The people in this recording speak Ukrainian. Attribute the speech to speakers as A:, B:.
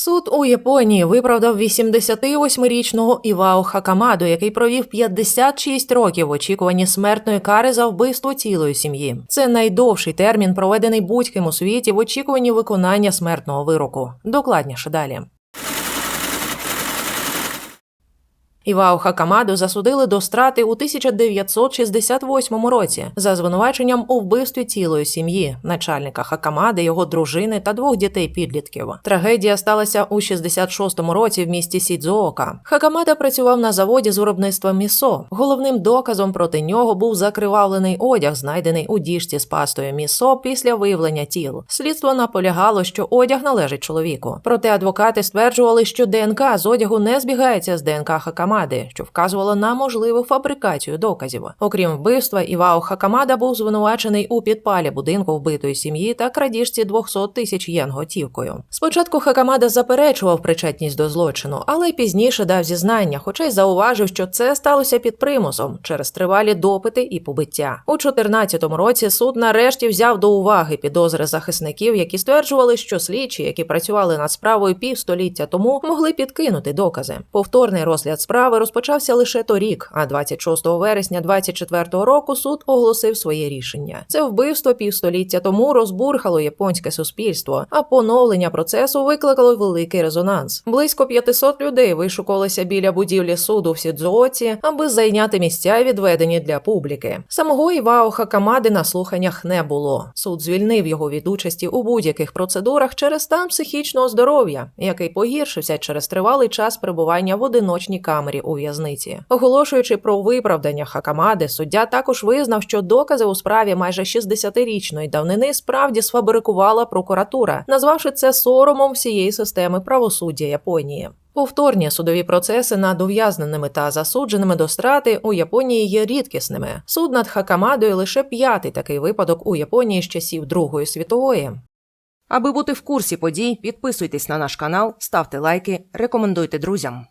A: Суд у Японії виправдав 88-річного Івао Хакамаду, який провів 56 років в очікуванні смертної кари за вбивство цілої сім'ї. Це найдовший термін, проведений будь-ким у світі в очікуванні виконання смертного вироку. Докладніше далі. Івао Хакамаду засудили до страти у 1968 році за звинуваченням у вбивстві цілої сім'ї, начальника Хакамади, його дружини та двох дітей-підлітків. Трагедія сталася у 66-му році в місті Сідзуока. Хакамада працював на заводі з виробництва місо. Головним доказом проти нього був закривавлений одяг, знайдений у діжці з пастою місо після виявлення тіл. Слідство наполягало, що одяг належить чоловіку. Проте адвокати стверджували, що ДНК з одягу не збігається з ДНК Хакамади, що вказувало на можливу фабрикацію доказів. Окрім вбивства, Івао Хакамада був звинувачений у підпалі будинку вбитої сім'ї та крадіжці 200 тисяч єн готівкою. Спочатку Хакамада заперечував причетність до злочину, але пізніше дав зізнання, хоча й зауважив, що це сталося під примусом через тривалі допити і побиття. У 2014 році суд нарешті взяв до уваги підозри захисників, які стверджували, що слідчі, які працювали над справою півстоліття тому, могли підкинути докази. Повторний розгляд справи розпочався лише торік, а 26 вересня 24 року суд оголосив своє рішення. Це вбивство півстоліття тому розбурхало японське суспільство, а поновлення процесу викликало великий резонанс. Близько 500 людей вишукувалися біля будівлі суду в Сідзуоці, аби зайняти місця, відведені для публіки. Самого Івао Хакамади на слуханнях не було. Суд звільнив його від участі у будь-яких процедурах через стан психічного здоров'я, який погіршився через тривалий час перебування в одиночній камері у в'язниці. Оголошуючи про виправдання Хакамади, суддя також визнав, що докази у справі майже 60-річної давнини справді сфабрикувала прокуратура, назвавши це соромом всієї системи правосуддя Японії. Повторні судові процеси над ув'язненими та засудженими до страти у Японії є рідкісними. Суд над Хакамадою лише п'ятий такий випадок у Японії з часів Другої світової.
B: Аби бути в курсі подій, підписуйтесь на наш канал, ставте лайки, рекомендуйте друзям.